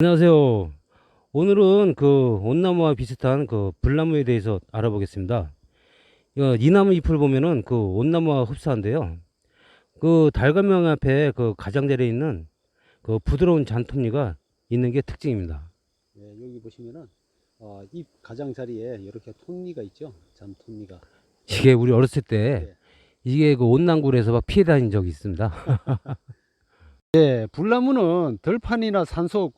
안녕하세요. 오늘은 그 온나무와 비슷한 그 불나무에 대해서 알아보겠습니다. 어, 이 나무 잎을 보면은 그 온나무와 흡사한데요. 그 달걀명 앞에 그 가장자리에 있는 그 부드러운 잔톱니가 있는 게 특징입니다. 네, 여기 보시면은 어, 잎 가장 자리에 이렇게 톱니가 있죠. 잔 톱니가. 이게 우리 어렸을 때 네. 이게 그 온난굴에서 막 피해 다닌 적이 있습니다. 네, 불나무는 들판이나 산속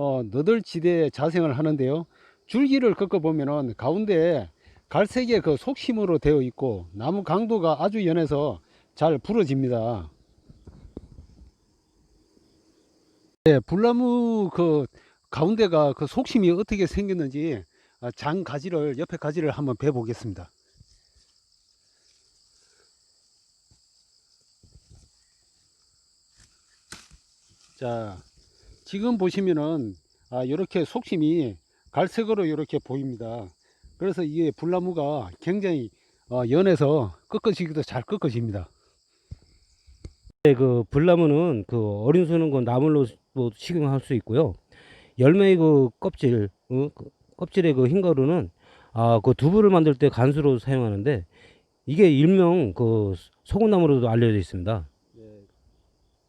어, 너덜 지대에 자생을 하는데요. 줄기를 꺾어 보면은 가운데 갈색의 그 속심으로 되어 있고 나무 강도가 아주 연해서 잘 부러집니다. 네, 불나무 그 가운데가 그 속심이 어떻게 생겼는지 아, 장 가지를 옆에 가지를 한번 배 보겠습니다. 자, 지금 보시면은 아, 이렇게 속심이 갈색으로 이렇게 보입니다. 그래서 이게 불나무가 굉장히 어, 연해서 꺾어지기도 잘 꺾어집니다. 네, 그 불나무는 그 어린 수는 그 나물로 뭐 식용할 수 있고요. 열매의 그 껍질, 어, 그 껍질의 그 흰가루는 아, 그 두부를 만들 때 간수로 사용하는데 이게 일명 그 소금나무로도 알려져 있습니다.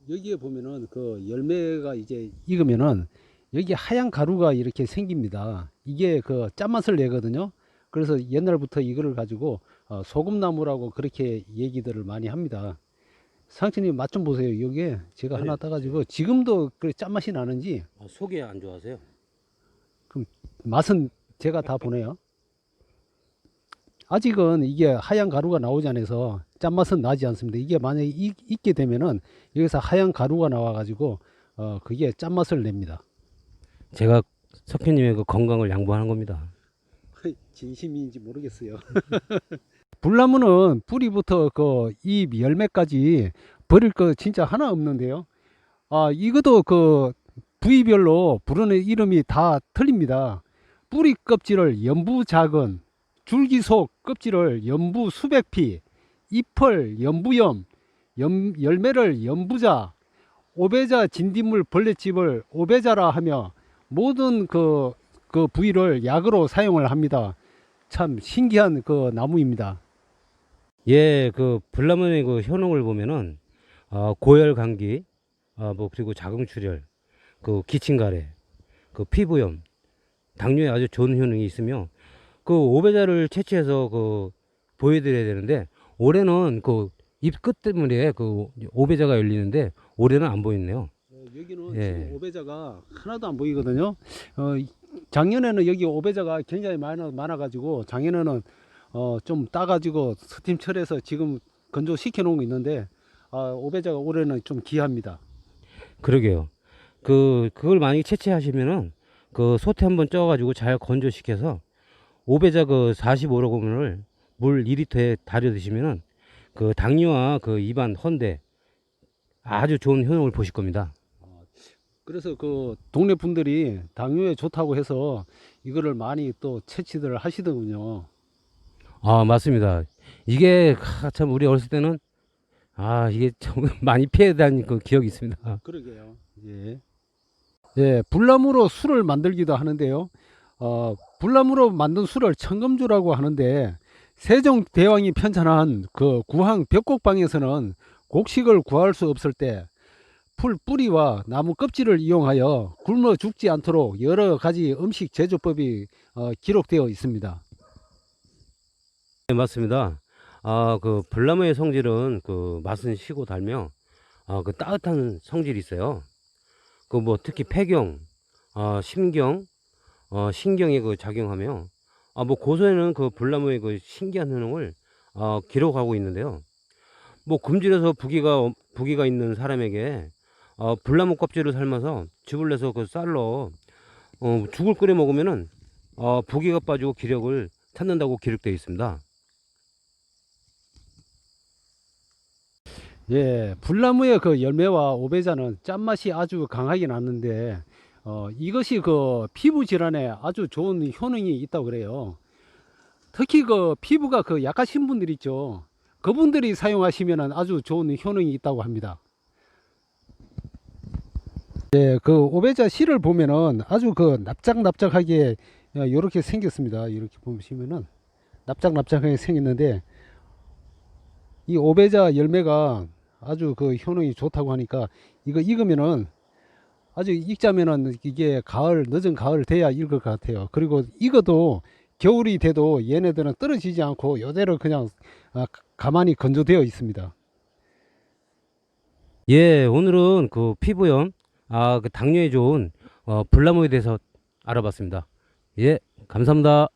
여기에 보면은 그 열매가 이제 익으면은 여기 하얀 가루가 이렇게 생깁니다. 이게 그 짠맛을 내거든요. 그래서 옛날부터 이거를 가지고 어, 소금나무라고 그렇게 얘기들을 많이 합니다. 상진님 맛 좀 보세요. 여기에 제가 아니, 하나 따가지고 지금도 그 짠맛이 나는지 아, 속이 안 좋아하세요? 맛은 제가 다 보네요. 아직은 이게 하얀 가루가 나오지 않아서 짠맛은 나지 않습니다. 이게 만약에 익, 익게 되면은 여기서 하얀 가루가 나와가지고 어 그게 짠맛을 냅니다. 제가 석현님의 그 건강을 양보하는 겁니다. 진심인지 모르겠어요. 불나무는 뿌리부터 그 잎 열매까지 버릴 거 진짜 하나 없는데요. 아 이것도 그 부위별로 부르는 이름이 다 틀립니다. 뿌리 껍질을 연부 작은, 줄기 속 껍질을 연부 수백피, 잎을 연부염, 연, 열매를 연부자, 오배자 진딧물 벌레집을 오배자라 하며 모든 그, 그 부위를 약으로 사용을 합니다. 참 신기한 그 나무입니다. 예, 그 불나무의 그 효능을 보면은 어, 고열 감기, 아, 뭐 그리고 자궁출혈, 그 기침가래, 그 피부염, 당뇨에 아주 좋은 효능이 있으며 그 오배자를 채취해서 그 보여드려야 되는데 올해는 그 잎 끝 때문에 그 오배자가 열리는데 올해는 안 보이네요. 여기는 예. 지금 오배자가 하나도 안 보이거든요. 어, 작년에는 여기 오배자가 굉장히 많아, 많아가지고 작년에는 어, 좀 따가지고 스팀철에서 지금 건조시켜 놓은 거 있는데 아, 오배자가 올해는 좀 귀합니다. 그러게요. 그 그걸 만약에 채취하시면은 그 소태 한번 쪄가지고 잘 건조시켜서 오배자 그 45g을 물 2리터에 달여 드시면은 그 당뇨와 그 입안 헌데 아주 좋은 효능을 보실 겁니다. 그래서 그 동네 분들이 당뇨에 좋다고 해서 이거를 많이 또 채취들 하시더군요. 아 맞습니다. 이게 하, 참 우리 어렸을 때는 아 이게 좀 많이 피해 다닌 그 기억이 있습니다. 그러게요. 예. 예, 불나무로 술을 만들기도 하는데요. 어, 불나무로 만든 술을 청금주라고 하는데 세종 대왕이 편찬한 그 구항 벽곡방에서는 곡식을 구할 수 없을 때 풀 뿌리와 나무 껍질을 이용하여 굶어 죽지 않도록 여러 가지 음식 제조법이 어, 기록되어 있습니다. 네, 맞습니다. 아, 그 불나무의 성질은 그 맛은 시고 달며 아, 그 따뜻한 성질이 있어요. 그 뭐 특히 폐경, 아, 심경, 어, 신경에 그 작용하며 아, 뭐 고소에는 그 불나무의 그 신기한 효능을 아, 기록하고 있는데요. 뭐 굶주려서 부기가 부기가 있는 사람에게 어, 불나무 껍질을 삶아서 즙을 내서 그 쌀로 어, 죽을 끓여 먹으면은 어, 부기가 빠지고 기력을 찾는다고 기록되어 있습니다. 예, 불나무의 그 열매와 오배자는 짠맛이 아주 강하게 나는데 어, 이것이 그 피부 질환에 아주 좋은 효능이 있다고 그래요. 특히 그 피부가 그 약하신 분들 있죠. 그분들이 사용하시면 아주 좋은 효능이 있다고 합니다. 예, 그 오베자 씨를 보면은 아주 그 납작납작하게 이렇게 생겼습니다. 이렇게 보시면은 납작납작하게 생겼는데 이 오베자 열매가 아주 그 효능이 좋다고 하니까 이거 익으면은 아주 익자면은 이게 가을 늦은 가을 돼야 익을 것 같아요. 그리고 익어도 겨울이 돼도 얘네들은 떨어지지 않고 요대로 그냥 아, 가만히 건조되어 있습니다. 예, 오늘은 그 피부염, 아, 그 당뇨에 좋은 어, 불나무에 대해서 알아봤습니다. 예, 감사합니다.